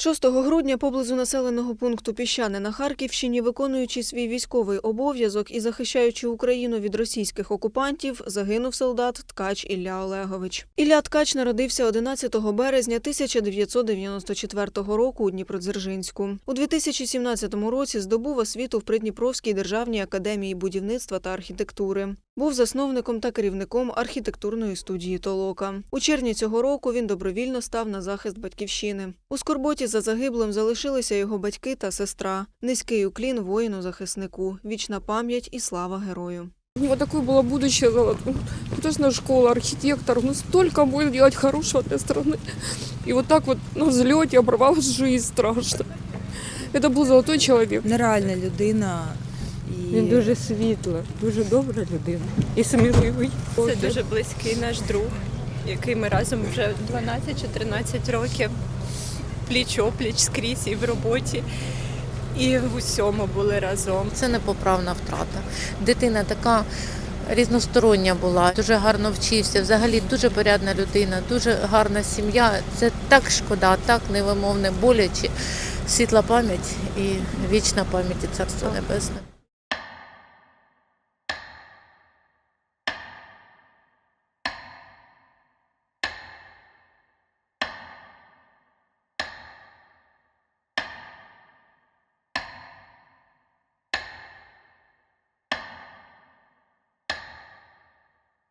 6 грудня поблизу населеного пункту Піщане на Харківщині, виконуючи свій військовий обов'язок і захищаючи Україну від російських окупантів, загинув солдат Ткач Ілля Олегович. Ілля Ткач народився 11 березня 1994 року у Дніпродзержинську. У 2017 році здобув освіту в Придніпровській державній академії будівництва та архітектури. Був засновником та керівником архітектурної студії Толока. У червні цього року він добровільно став на захист батьківщини. У скорботі за загиблим залишилися його батьки та сестра. Низький уклін воїну-захиснику, вічна пам'ять і слава герою. У него такое было будущее золотое. Художественная школа, архитектор. Ну, столько будет делать хорошего для страны. И вот так вот на взлете оборвалась жизнь страшно. Это был золотой человек. нереальна людина. і Він дуже світла, дуже добра людина і сміливий. Це дуже близький наш друг, який ми разом вже 12 чи 13 років пліч опліч скрізь і в роботі, і в усьому були разом. Це непоправна втрата. Дитина така різностороння була, дуже гарно вчився. Взагалі дуже порядна людина, дуже гарна сім'я. Це так шкода, так невимовне боляче. Світла пам'ять і вічна пам'ять і царство небесне.